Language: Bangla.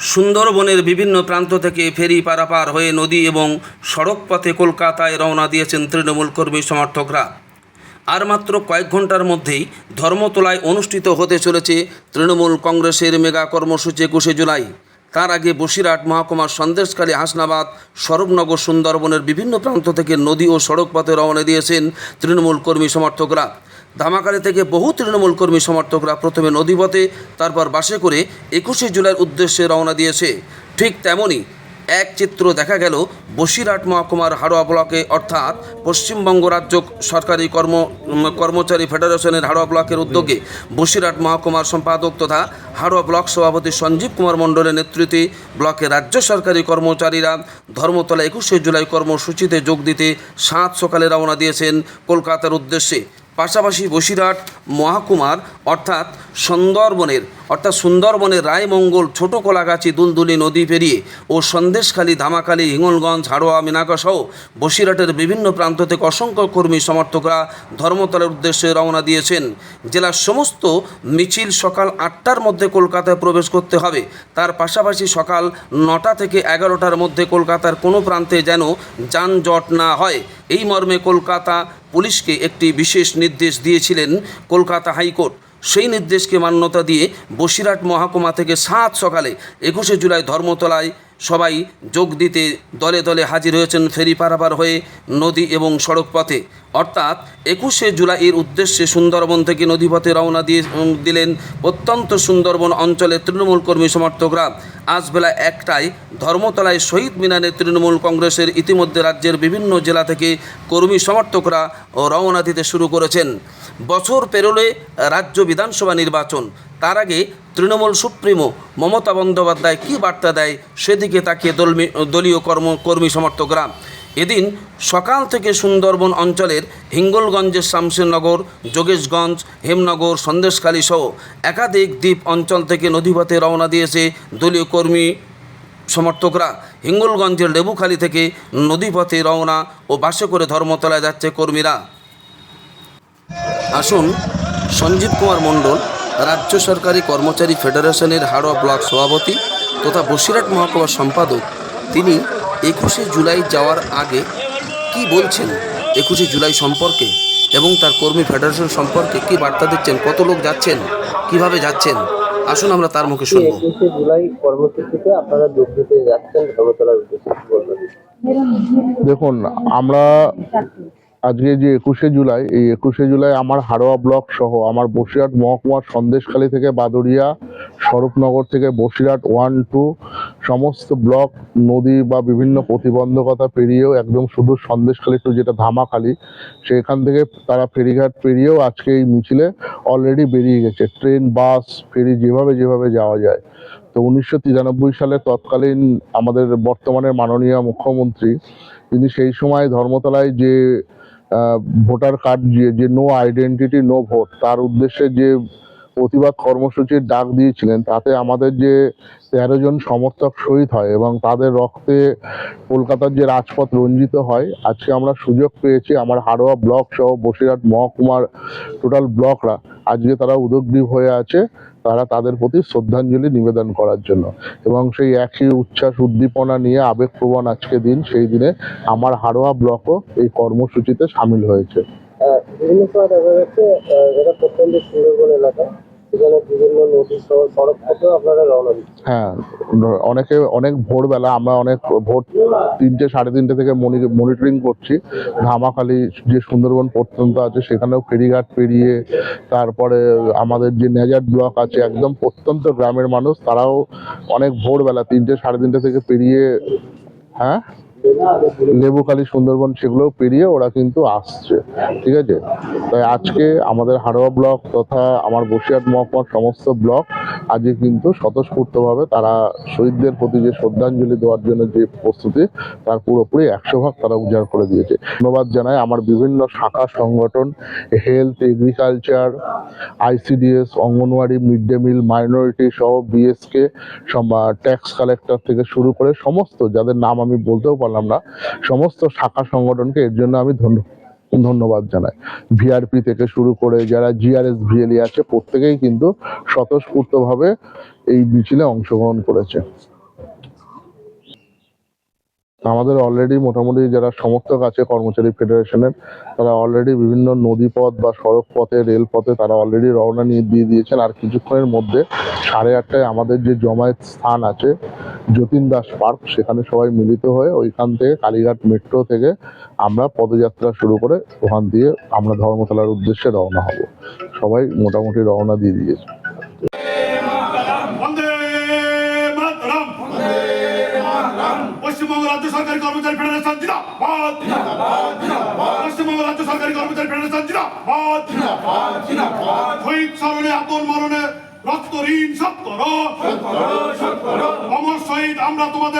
সুন্দরবনের বিভিন্ন প্রান্ত থেকে ফেরি পারাপার হয়ে নদী এবং সড়ক পথে কলকাতায় রওনা দিয়েছেন তৃণমূল কর্মী সমর্থকরা। আর মাত্র কয়েক ঘণ্টার মধ্যেই ধর্মতলায় অনুষ্ঠিত হতে চলেছে তৃণমূল কংগ্রেসের মেগা কর্মসূচি একুশে জুলাই। তার আগে বসিরহাট মহকুমার সন্দেশখালী হাসনাবাদ, স্বরূপনগর, সুন্দরবনের বিভিন্ন প্রান্ত থেকে নদী ও সড়ক পথে রওনা দিয়েছেন তৃণমূল কর্মী সমর্থকরা। ধামাকালি থেকে বহু তৃণমূল কর্মী সমর্থকরা প্রথমে নদীপথে, তারপর বাসে করে একুশে জুলাইয়ের উদ্দেশ্যে রওনা দিয়েছে। ঠিক তেমনই এক চিত্র দেখা গেল বসিরহাট মহকুমার হাড়োয়া ব্লকে, অর্থাৎ পশ্চিমবঙ্গ রাজ্য সরকারি কর্ম কর্মচারী ফেডারেশনের হাড়োয়া ব্লকের উদ্যোগে বসিরহাট মহকুমার সম্পাদক তথা হাড়োয়া ব্লক সভাপতি সঞ্জীব কুমার মণ্ডলের নেতৃত্বে ব্লকের রাজ্য সরকারি কর্মচারীরা ধর্মতলা একুশে জুলাই কর্মসূচিতে যোগ দিতে সাত সকালে রওনা দিয়েছেন কলকাতার উদ্দেশ্যে। পাশাপাশি বসিরহাট মহাকুমার, অর্থাৎ সুন্দরবনের অর্থাৎ সুন্দরবনের রায়মঙ্গল ছোট কলাগাছি দুলদুলি নদী পেরিয়ে ও সন্দেশখালী, ধামাখালী, হিঙ্গলগঞ্জ, হাড়োয়া মিনাকা সহ বসিরহাটের বিভিন্ন প্রান্ত থেকে অসংখ্য কর্মী সমর্থকরা ধর্মতলার উদ্দেশ্যে রওনা দিয়েছেন। জেলার সমস্ত মিছিল সকাল আটটার মধ্যে কলকাতায় প্রবেশ করতে হবে। তার পাশাপাশি সকাল নটা থেকে এগারোটার মধ্যে কলকাতার কোনো প্রান্তে যেন যানজট না হয়। এই মর্মে কলকাতা পুলিশকে একটি বিশেষ নির্দেশ দিয়েছিলেন কলকাতা হাইকোর্ট। সেই নির্দেশকে মান্যতা দিয়ে বসিরহাট মহকুমা থেকে সাত সকালে একুশে জুলাই ধর্মতলায় সবাই যোগ দিতে দলে দলে হাজির হয়েছেন ফেরি পারাপার হয়ে নদী এবং সড়ক পথে। অর্থাৎ একুশে জুলাইয়ের উদ্দেশ্যে সুন্দরবন থেকে নদীপথে রওনা দিয়ে দিলেন অত্যন্ত সুন্দরবন অঞ্চলের তৃণমূল কর্মী সমর্থকরা। আজ বেলা একটায় ধর্মতলায় শহীদ মিনারে তৃণমূল কংগ্রেসের ইতিমধ্যে রাজ্যের বিভিন্ন জেলা থেকে কর্মী সমর্থকরা রওনা দিতে শুরু করেছেন। বছর পেরোলে রাজ্য বিধানসভা নির্বাচন। তার আগে তৃণমূল সুপ্রিমো মমতা বন্দ্যোপাধ্যায় কী বার্তা দেয় সেদিকে তাকিয়ে দলমি, দলীয় কর্ম, কর্মী সমর্থকরা। এদিন সকাল থেকে সুন্দরবন অঞ্চলের হিঙ্গলগঞ্জের শামশেরনগর যোগেশগঞ্জ, হেমনগর, সন্দেশখালী সহ একাধিক দ্বীপ অঞ্চল থেকে নদীপথে রওনা দিয়েছে দলীয় কর্মী সমর্থকরা। হিঙ্গলগঞ্জের লেবুখালী থেকে নদীপথে রওনা ও বাসে করে ধর্মতলায় যাচ্ছে কর্মীরা। আসুন সঞ্জীব কুমার মণ্ডল রাজ্য সরকারি কর্মচারী ফেডারেশনের হাড়োয়া ব্লক সভাপতি তথা বসিরহাট মহকুমার সম্পাদক তিনি একুশে জুলাই যাওয়ার আগে কি বলছেন একুশে জুলাই সম্পর্কে এবং তার কর্মী ফেডারেশন সম্পর্কে কি বার্তা দিচ্ছেন কত লোক যাচ্ছেন কীভাবে যাচ্ছেন আসুন আমরা তার মুখে শুনব। একুশে জুলাই কর্মসূচিতে আপনারা যোগ দিতে যাচ্ছেন ধর্মতলার উদ্দেশ্যে দেখুন আমরা আজকে যে একুশে জুলাই, এই একুশে জুলাই আমার হাড়োয়া ব্লক সহ আমার বসিরহাট মহকুমার সন্দেশখালী থেকে বাদুরিয়া স্বরূপনগর থেকে বসিরহাট ওয়ান টু সমস্ত ব্লক, নদী বা বিভিন্ন প্রতিবন্ধকতা পেরিয়েও একদম শুধু সন্দেশখালী টু যেটা ধামাখালী, সেখান থেকে তারা ফেরিঘাট পেরিয়েও আজকে এই মিছিলে অলরেডি বেরিয়ে গেছে। ট্রেন, বাস, ফেরি যেভাবে যেভাবে যাওয়া যায়। তো উনিশশো তিরানব্বই সালে তৎকালীন আমাদের বর্তমানের মাননীয় মুখ্যমন্ত্রী, তিনি সেই সময় ধর্মতলায় যে ভোটার কার্ড দিয়ে যে নো আইডেন্টিটি নো ভোট তার উদ্দেশ্যে যে প্রতিবাদ কর্মসূচির ডাক দিয়েছিলেন, তাতে আমাদের যে তেরো জন সমর্থক শহীদ হয় এবং তাদের রক্তে কলকাতার যে রাজপথ রঞ্জিত হয়, আজকে আমরা সুযোগ পেয়েছি, আমার হাড়োয়া ব্লক সহ বসিরহাট মহকুমার টোটাল ব্লকরা আজকে তারা উদগ্রীব হয়ে আছে, তারা তাদের প্রতি শ্রদ্ধাঞ্জলি নিবেদন করার জন্য। এবং সেই একই উচ্ছ্বাস উদ্দীপনা নিয়ে আবেগপ্রবণ আজকে দিন, সেই দিনে আমার হারোয়া ব্লকও এই কর্মসূচিতে সামিল হয়েছে। বিভিন্ন সময় দেখা যাচ্ছে এলাকা হ্যাঁ অনেকে, অনেক ভোরবেলা আমরা অনেক ভোর তিনটে, সাড়ে তিনটে থেকে মনিটরিং করছি। যে সুন্দরবন প্রত্যন্ত আছে, সেখানেও পেরিয়ে তারপরে আমাদের যে নেজার ব্লক আছে, একদম প্রত্যন্ত গ্রামের মানুষ, তারাও অনেক ভোরবেলা তিনটে, সাড়ে তিনটে থেকে পেরিয়ে হ্যাঁ? লেবুখালী সুন্দরবন সেগুলোও পেরিয়ে ওরা কিন্তু আসছে, ঠিক আছে? তাই আজকে আমাদের হাড়োয়া ব্লক তথা আমার বসিরহাট মহকুমার সমস্ত ব্লক আজকে কিন্তু স্বতঃস্ফূর্তভাবে তারা শহীদদের প্রতি যে শ্রদ্ধাঞ্জলি দেওয়ার জন্য যে প্রস্তুতি, তার পুরোপুরি একশো ভাগ তারা উজাড় করে দিয়েছে। ধন্যবাদ জানাই আমার বিভিন্ন শাখা সংগঠন health agriculture ICDS anganwadi mid day meal minority সহ বিএসকে ট্যাক্স কালেক্টর থেকে শুরু করে সমস্ত, যাদের নাম আমি বলতেও পারলাম না, সমস্ত শাখা সংগঠনকে এর জন্য আমি ধন্য, ধন্যবাদ জানাই। ভিআরপি থেকে শুরু করে যারা জিআরএস ভিএলই আছে, প্রত্যেকেই কিন্তু স্বতঃস্ফূর্তভাবে এই মিছিলে অংশগ্রহণ করেছে। আমাদের অলরেডি মোটামুটি যারা সমর্থক আছে কর্মচারী ফেডারেশনের তারা অলরেডি বিভিন্ন নদীপথ বা সড়ক পথে রেলপথে তারা অলরেডি রওনা নিয়ে দিয়ে দিয়েছেন। আর কিছুক্ষণের মধ্যে সাড়ে আটটায় আমাদের যে জমায়েত স্থান আছে, যতীন দাস পার্ক, সেখানে সবাই মিলিত হয়ে ওইখান থেকে কালীঘাট মেট্রো থেকে আমরা পদযাত্রা শুরু করে ওখান দিয়ে আমরা ধর্মতলার উদ্দেশ্যে রওনা হব। সবাই মোটামুটি রওনা দিয়ে দিয়েছে। সরকারি কর্মচারী ফেডারেশন জিন্দাবাদ শহীদ স্মরণে আপন মরণে রক্ত ঋণ শোধ করো। অমর শহীদ আমরা তোমাদের